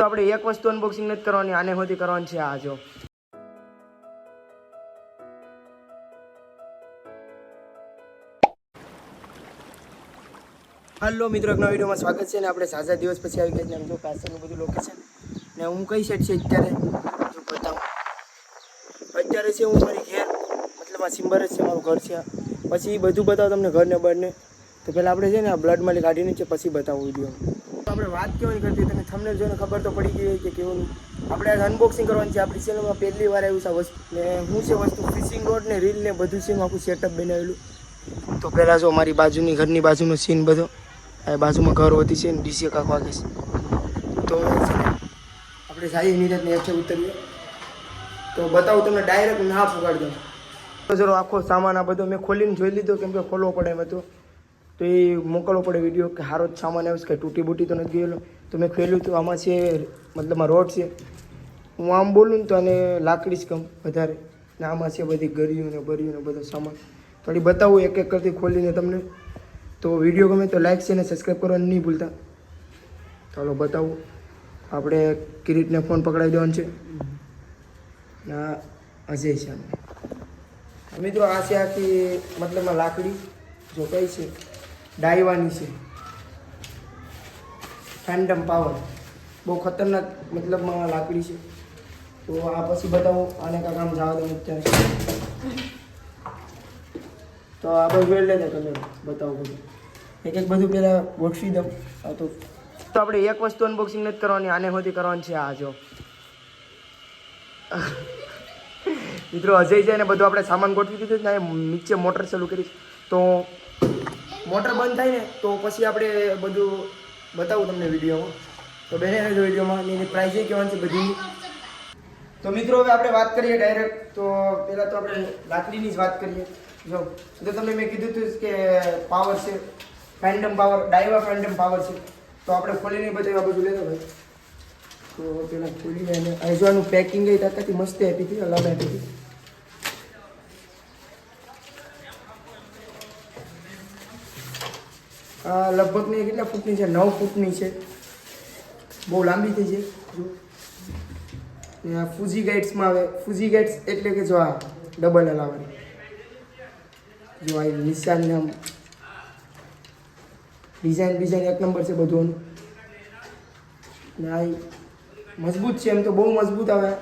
તો આપણે એક વસ્તુ અનબોક્સિંગ નથી કરવાની, આને હોતી કરવાની છે આ જો. હાલો મિત્રો, એક નવા વિડીયોમાં સ્વાગત છે ને આપણે સાજા દિવસ પછી આવી ગયા છે આમ જો પાછળનું બધું લોકેશન ને હું કઈ સેટ છે અત્યારે? જો બતાવું. અત્યારે છે હું મારી ઘેર, મતલબ આ સિમ્બર જ છે, મારું ઘર છે. પછી બધું બતાવું તમને ઘરને બરને તો પહેલાં આપણે છે ને આ બ્લડ માલી કાઢીને છે, પછી બતાવું વીડિયો આપણે વાત કેવાની કરતી, તમે તમને જોઈને ખબર તો પડી ગઈ કે કેવું આપણે આજે અનબોક્સિંગ કરવાની છે, આપણી ચેનલમાં પહેલી વાર આવ્યું છે વસ્તુ. ને હું છે વસ્તુ ફિશિંગ રોડ ને રીલ ને બધું છે આખું સેટઅપ બનાવેલું. તો પહેલાં જો મારી બાજુની, ઘરની બાજુનો સીન બધો. આ બાજુમાં ઘર હોતી છે ને ડીસી કાંક વાગે છે. તો આપણે જઈએ નીરજને ને ઉતરીએ. તો બતાવું તમને ડાયરેક્ટ ના પુગાડી દઉં. તો જરો આખો સામાન આ બધો મેં ખોલીને જોઈ લીધો, કેમ કે ખોલવો પડે એમ હતો. તો એ મોકલવો પડે વીડિયો કે સારો જ સામાન આવ્યો છે કે તૂટી બૂટી તો નથી ગયેલો. તો મેં ખેલ્યું તો, આમાં છે, મતલબ રોડ છે. હું આમ બોલું ને તો અને લાકડી જ કમ વધારે. ને આમાં છે બધી ગર્યું ને બરિયું ને બધો સામાન. થોડી બતાવું એક એક કરતી ખોલીને તમને. તો વીડિયો ગમે તો લાઈક છે ને સબસ્ક્રાઈબ કરવાનું નહીં ભૂલતા. ચાલો બતાવું. આપણે કિરીટને ફોન પકડાવી દેવાનો છે. ના અજય છે. મિત્રો આ છે આખી મતલબમાં લાકડી, જો છે. ડાયવાની છે. ફેન્ડમ પાવર બહુ ખતરનાક મતલબમાં લાકડી છે. તો આ પછી બતાવો, આને કાંક આમ જવા દઉં અત્યારે તો આ બધું જોઈ લેજો કલર બતાવો બધું. એક એક બધું પહેલાં ગોઠવી દઉં આ તો. તો આપણે એક વસ્તુ અનબોક્સિંગ નથી કરવાની, આને હોતી કરવાની છે આ, જો. મિત્રો, અજય છે ને બધું આપણે સામાન ગોઠવી દીધું ને નીચે મોટર ચાલુ કરી તો મોટર બંધ થાય ને, તો પછી આપણે બધું બતાવું તમને વિડીયોમાં. તો બેને રહેજો વિડીયોમાં એની પ્રાઇઝ કહેવાની છે બધી. તો મિત્રો, હવે આપણે વાત કરીએ ડાયરેક્ટ તો પહેલાં તો આપણે લાકડીની જ વાત કરીએ. જો, તો તમને મેં કીધું હતું કે પાવર છે. ફેન્ડમ પાવર ડાયવા ફેન્ડમ પાવર છે. તો આપણે ખોલીને બધું આ બધું લેતો ભાઈ. તો પેલા ખોલીને એને આઈઝવાનું પેકિંગ એ તાકાથી મસ્ત આપી હતી, અલગ આપી હતી. આ લગભગ ને કેટલા ફૂટની છે? નવ ફૂટની છે. બહુ લાંબી થઈ છે. જો. ફૂજી ગાઈડ્સમાં આવે. ફૂજી ગાઈડ્સ એટલે કે જો આ ડબલ હલાવવાની જો આ નિશાન આમ ડિઝાઇન ડિઝાઇન એક નંબર છે બધું ને આ મજબૂત છે. એમ તો બહુ મજબૂત આવે.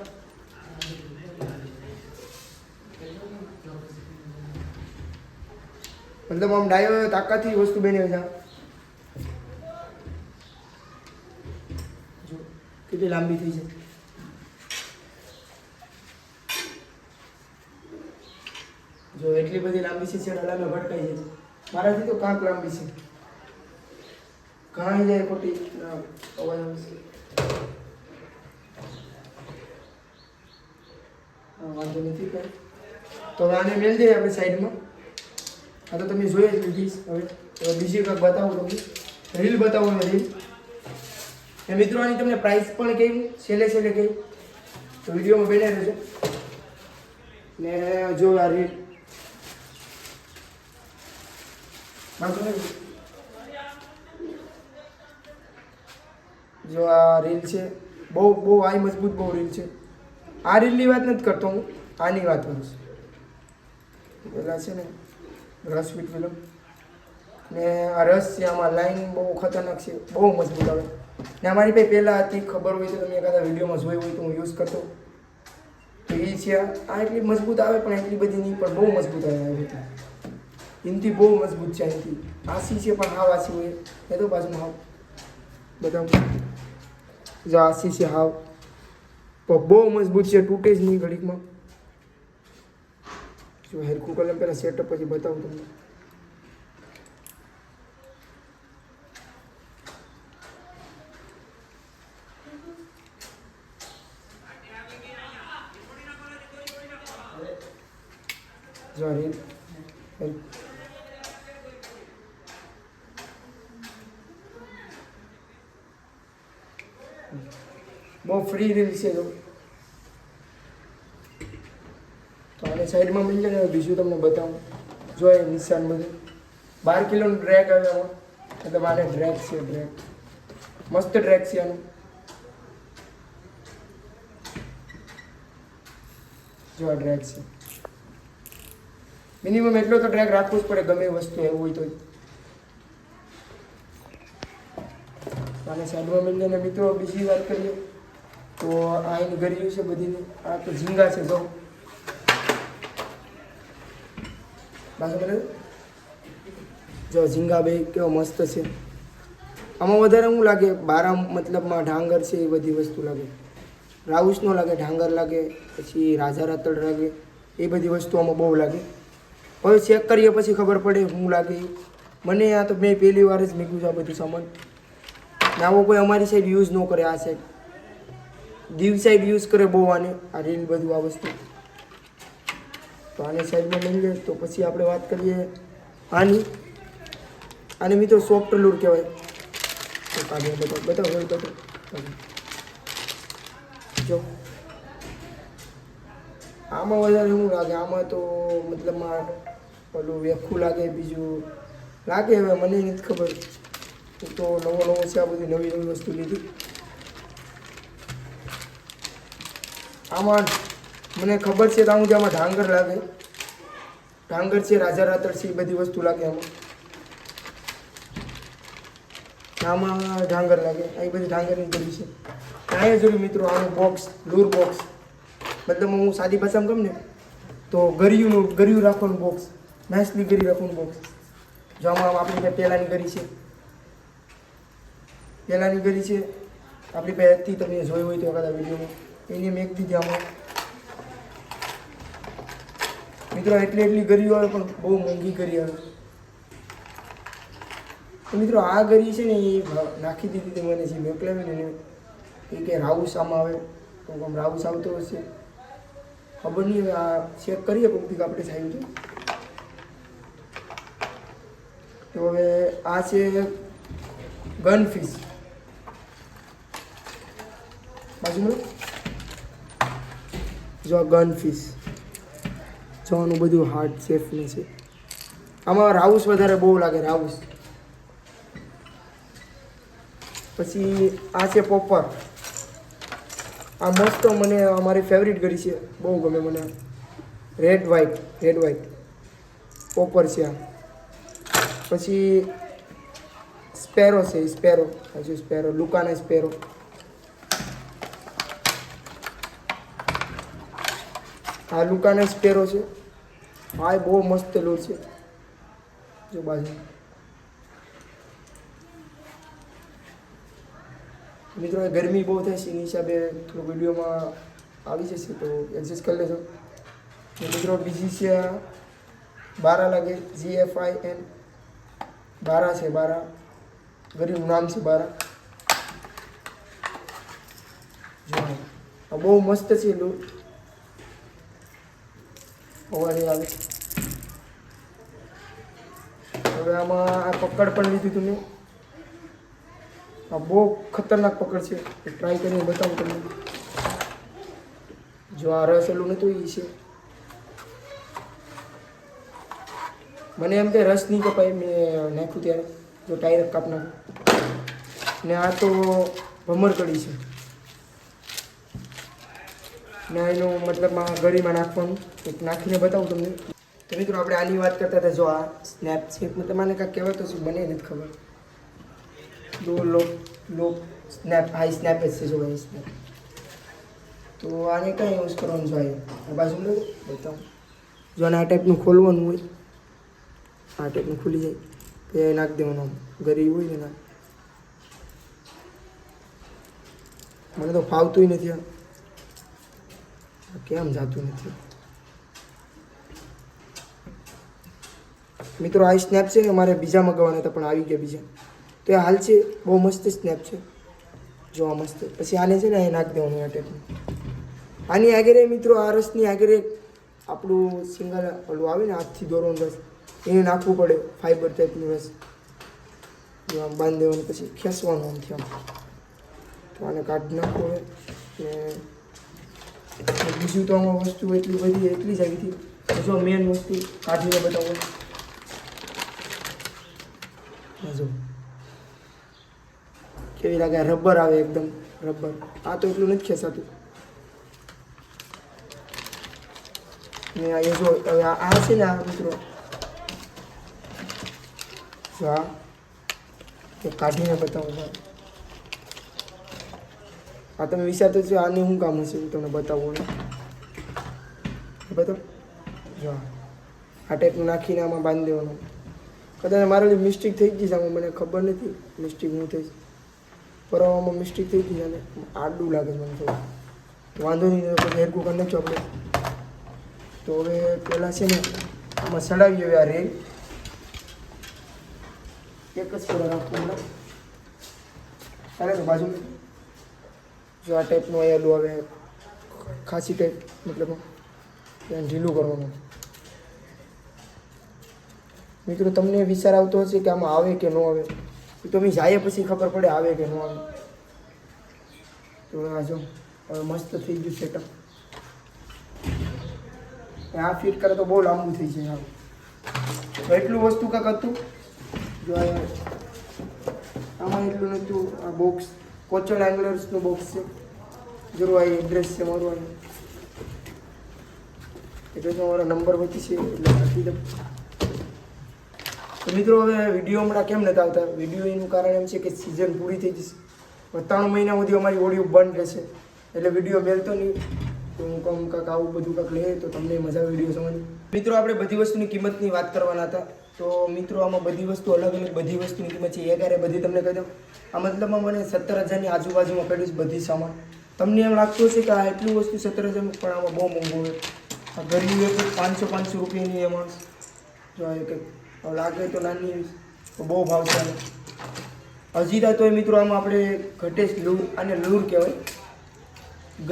મતલબ આમ ડાયો તાકાતથી વસ્તુ બની હોય જો, કેટલી લાંબી થઈ છે. જો, એટલી બધી લાંબી છે, છેડ હલામે ભટકાઈ જાય મારાથી તો કાંક લાંબી છે. કાંઈ જાય ખોટી. અવાજ આવે છે. વાંધો નથી કાંઈ. તો હવે આને મેળ દઈએ આપણે સાઈડમાં હા તો તમે જોઈએ જ લીધી. હવે બીજી કંઈક બતાવું તમને. રીલ બતાવો ને રીલ. એ મિત્રો, આની તમને પ્રાઇસ પણ કહી છેલ્લે છેલ્લે કહી તો વિડીયોમાં બેને રહેજો. ને જો આ રીલ. જો આ રીલ છે. બહુ બહુ આઈ મજબૂત, બહુ રીલ છે. આ રીલની વાત નથી કરતો હું. આની વાત કરું છું. પેલા છે ને રસ વીટ ફિલ્મ ને આ રસ છે, આમાં લાઈન બહુ ખતરનાક છે, બહુ મજબૂત આવે. ને અમારી પાસે પહેલાં હતી, ખબર હોય તો તમે એકાદા વિડીયોમાં જોઈ હોય તો હું યુઝ કરતો. તો એ છે, આ એટલી મજબૂત આવે, પણ એટલી બધી નહીં, પણ બહુ મજબૂત આવે આવી રીતે. એનાથી બહુ મજબૂત છે અહીંથી આસી છે, પણ હાવ આસી હોય. એ તો બાજુમાં હાવ. બધા જો આસી છે, હાવ. બહુ મજબૂત છે, તૂટે જ નહીં ઘડીકમાં. જો હેરકુ કલર પહેલાં સેટઅપ પછી બતાવું તમને. જો આ બહુ ફ્રી રીલ છે તો સાઈડમાં મળી જાય ને બીજું તમને બતાવું. જો એ નિશાન બધું. બાર કિલોનું ડ્રેક આવે આમાં એટલે મારે ડ્રેક છે ડ્રેક મસ્ત ડ્રેક છે એનું જો આ ડ્રેક છે. મિનિમમ એટલો તો ડ્રેક રાખવો જ પડે, ગમે વસ્તુ એવું હોય તો અને સાઈડમાં મળી જાય. મિત્રો, બીજી વાત કરીએ તો આ એની ગરીયું છે બધીનું. આ તો ઝીંગા છે, જો. જો ઝીંગા બે કેવો મસ્ત છે. આમાં વધારે શું લાગે બારા મતલબમાં ઢાંગર છે એ બધી વસ્તુ લાગે. રાઉસનો લાગે, ઢાંગર લાગે, પછી રાજા રાતડ લાગે, એ બધી વસ્તુ આમાં બહુ લાગે. હવે ચેક કરીએ પછી ખબર પડે શું લાગે. મને આ તો મેં પહેલી વાર જ છે આ બધું સામાન. આવો કોઈ અમારી સાઈડ યુઝ ન કરે આ સાઈડ દીવ સાઈડ યુઝ કરે બહુ આને, આ રીલ બધું આ વસ્તુ. તો આની સાઈડમાં મળીએ તો પછી આપણે વાત કરીએ આની. આને મિત્રો સોફ્ટ લૂર કહેવાય. તો બતાવો બતાવો બતાવો. જો. આમાં વધારે શું લાગે? આમાં તો મતલબમાં પેલું વેખું લાગે, બીજું લાગે, હવે મને નથી ખબર. હું તો નવો નવો છે, આ બધી નવી નવી વસ્તુ લીધી. આમાં મને ખબર છે તો હું આમાં ઢાંગર લાગે. ઢાંગર છે, રાજા રાતર છે, એ બધી વસ્તુ લાગે આમાં. આમાં ઢાંગર લાગે. આ બધી ઢાંગરની ગરી છે. અહીંયા જોયું મિત્રો, આનું બોક્સ લૂર બોક્સ મતલબ હું સાદી ભાષામાં કહું ને, તો ગરિયુંનું, ગરિયું રાખવાનું બોક્સ નાઇસલી ગરી રાખવાનું બોક્સ જો આમાં આપણી પાસે પહેલાંની ગરી છે. પહેલાંની ગરી છે. આપણી પાસે હતી, તમે જોઈ હોય તો કદાચ વિડીયોમાં. એની મેં એક દીધી આમાં. મિત્રો એટલી એટલી ગરીઓ આવે પણ બહુ મોંઘી કરી આવે. તો મિત્રો આ ગરી છે ને એ નાખી દીધી હતી મને જે મોકલાવી ને એ કે રાઉસ આમાં આવે. તો આમ રાઉસ આવતો હશે. ખબર નહીં હવે આ ચેક કરીએ કોઈક આપણે સાહેબ તો તો હવે આ છે ગન ફિશ બાજુમાં જો ગન ફિશ જો આનું બધું હાર્ડ સેફ ને છે. આમાં રાઉસ વધારે બહુ લાગે, રાઉસ. પછી આ છે પોપર આ મસ્ત મને અમારી ફેવરિટ કરી છે, બહુ ગમે મને. Red white red white popper છે આ. પછી સ્પેરો છે સ્પેરો હજુ સ્પેરો લુકાના સ્પેરો આ લુકાના સ્પેરો છે. એ બહુ મસ્ત લૂર છે. જો બાજુ. મિત્રો ગરમી બહુ થાય છે, એની હિસાબે થોડું વિડીયોમાં આવી જશે, તો એડજસ્ટ કરી લેજો. મિત્રો, બીજી છે બારા લાગે જી એફ આઈ એન બારા છે, બારા. ગરીબનું નામ છે બારા. જો બહુ મસ્ત છે લૂર અવાજ આવે. હવે આમાં આ પકડ પણ લીધું હતું મેં. આ બહુ ખતરનાક પકડ છે. ટ્રાય કરીને બતાવું તમને. જો આ રસેલું નહોતું એ છે. મને એમ કે રસ નહીં કપાય, મેં નાખ્યું ત્યારે. જો ટાયર કાપ ને આ તો ભમરકડી છે. ને એનું મતલબમાં ગળીમાં નાખવાનું. એક નાખીને બતાવું તમને. તો મિત્રો, આપણે આની વાત કરતા હતા જો આ સ્નેપ તમારે કાંઈક કહેવાય તો શું બને નથી ખબર. દો લો લો સ્નેપ હાઈ સ્નેપ જ છે જો હાઈ સ્નેપ તો આને કાંઈ યુઝ કરવાનું જોઈએ આ બાજુ લો, બતાવું. જો આને આ ટાઈપનું ખોલવાનું હોય, આ ટાઈપનું ખુલી જાય, તો એ નાખી દેવાનું આમ. ગરી હોય ને મને તો ફાવતું નથી આ. કેમ જાતું નથી? મિત્રો, આ સ્નેપ છે ને મારે બીજા મગાવવાના હતા, પણ આવી ગયા બીજા. તો એ હાલ છે, બહુ મસ્ત સ્નેપ છે. જોવા મસ્ત. પછી આને છે ને અહીં નાખી દેવાનું આ ટાઈપનું આની આગળ મિત્રો, આ રસની આગળ આપણું સિંગલ ઓલું આવે ને, હાથથી દોરવાનું રસ, એને નાખવું પડે ફાઈબર ટાઈપનું રસ. આમ બાંધી દેવાનું પછી ખેંચવાનું આમથી આમ તો આને કાઢી નાખવું હોય ને બીજું તો આમાં વસ્તુ એટલી બધી એટલી જ આવી હતી. જો મેન વસ્તુ કાઢીને બતાવો. જો. કેવી લાગે? રબર આવે એકદમ, રબર. આ તો એટલું નથી ખેંચાતું. ને આ જો, હવે આ છે ને આ મિત્રો. જો આ. કાઢીને બતાવું આ તમે વિચારતો છો આની શું કામ હશે હું તમને બતાવું બતાવો જો, આ ટાઈપનું નાખીને આમાં બાંધી દેવાનું. કદાચ મારે મિસ્ટેક થઈ ગઈ છે, આમાં મને ખબર નથી. મિસ્ટેક હું થઈ પરવામાં મિસ્ટેક થઈ ગઈ અને આડું લાગે છે મને થોડું. વાંધો નહીં પછી હેરકું કરી નાખજો આપણે. તો હવે પહેલાં છે ને, આમાં સડાવી જોઈએ આ રેલ એક જ કલર આપવું ચાલે તો બાજુ. જો આ ટાઈપનું આયેલું આવે, ખાસી ટાઈપ મતલબ એને ઢીલું કરવાનું. મિત્રો, તમને વિચાર આવતો હશે કે આમાં આવે કે ન આવે. એ તો મેં જાય પછી ખબર પડે આવે કે ન આવે. તો આ જો, હવે મસ્ત થઈ ગયું સેટઅપ આ ફિટ કરે તો બહુ લાંબુ થઈ જાય આવું તો એટલું વસ્તુ કાંક હતું? જો આમાં એટલું નહોતું, આ બોક્સ કોચર એંગ્લર્સનું બોક્સ છે જરૂર આ એડ્રેસ છે મારું આ એડ્રેસ મારો નંબર વચ્ચે છે એટલે આપી દઉં મિત્રો, હવે વીડિયો હમણાં કેમ નથી આવતા? વીડિયો એનું કારણ એમ છે કે સિઝન પૂરી થઈ જશે. ત્રણ મહિના સુધી અમારી ઓડિયો બંધ રહેશે. એટલે વીડિયો મેળતો નહીં. તો હું કહું, કાંક આવું બધું કાંક લે તો તમને મજા વીડિયો સમજ મિત્રો, આપણે બધી વસ્તુની કિંમતની વાત કરવાના હતા. તો મિત્રો, આમાં બધી વસ્તુ અલગ અલગ, બધી વસ્તુની કિંમત છે. એ ક્યારે બધી તમને કહી દઉં. આ મતલબમાં મને સત્તર હજારની આજુબાજુમાં પડ્યું બધી સામાન. તમને એમ લાગતું હશે કે આ એટલું વસ્તુ સત્તર હજારનું પણ આમાં બહુ મોંઘું હોય. આ ગરીબ એક પાંચસો પાંચસો રૂપિયાની એમાં જો એક લાગે તો નાની તો બહુ ભાવ ચાલે. હજીરા તોય મિત્રો, આમાં આપણે ઘટેશ લૂર અને લૂર કહેવાય.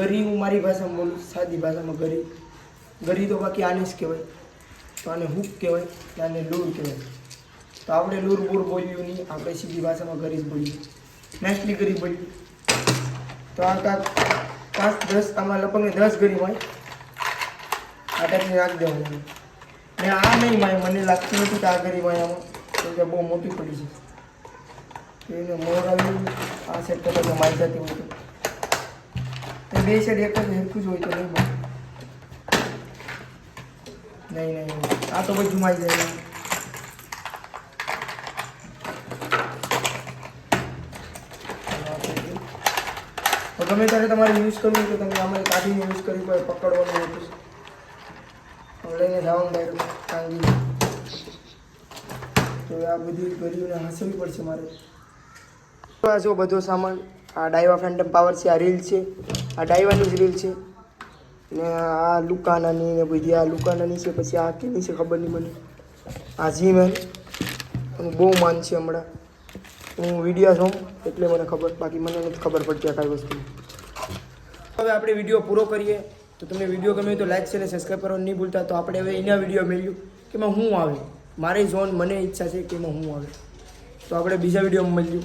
ગરી હું મારી ભાષામાં બોલું સાદી ભાષામાં ગરી ગરી તો બાકી આને જ કહેવાય. તો આને હુક કહેવાય ને આને લૂર કહેવાય. તો આપણે લૂર બૂર બોલ્યું નહીં, આપણે સીધી ભાષામાં ગરી જ બોલ્યું નેક્સ્ટલી ગરીબ બોલ્યું તો આ કાંક પાંચ, દસ, આમાં લગભગ દસ ગરીબ હોય. આ ટાઈપની રાખ દેવાનું. ને આ નહીં માય, મને લાગતું નથી કે આ ગરીબ હોય આમાં. કેમ કે બહુ મોટી પડી છે. એને મોર આવ્યું આ સેટ કરતા માઈ જતી હોય તો બે સેટ એક જ હેરખું જ હોય તો નહીં નહીં નહીં. આ તો બધું જુમાઈ જાય. તો ગમે ત્યારે તમારે યુઝ કરવું તો તમે આમાં કાઢીને યુઝ કરી પડે પકડવાનું હતું લઈને જવાનું ડાયરેક્ટ ટાંગી તો આ બધી ગરીઓને હસવી પડશે મારે. જો બધો સામાન, આ ડાયવા ફેન્ટમ પાવર છે, આ રીલ છે. આ ડાયવાની જ રીલ છે. ને આ લુકાનાની ને બધી, આ લુકાનાની છે, પછી આ કેની છે ખબર નહીં મને? આ જી મેન એનું બહુ માન છે હમણાં. હું વીડિયો જોઉં, એટલે મને ખબર, બાકી મને નથી ખબર પડતી આ કાંઈ વસ્તુ. હવે આપણે વીડિયો પૂરો કરીએ. તો તમને વીડિયો ગમે તો લાઈક છે અને સબસ્ક્રાઈબ કરવાનું નહીં ભૂલતા. તો આપણે હવે એના વીડિયો મેળ્યું કે એમાં હું આવે. મારી ઝોન મને ઈચ્છા છે કે એમાં હું આવે. તો આપણે બીજા વિડીયોમાં મળ્યું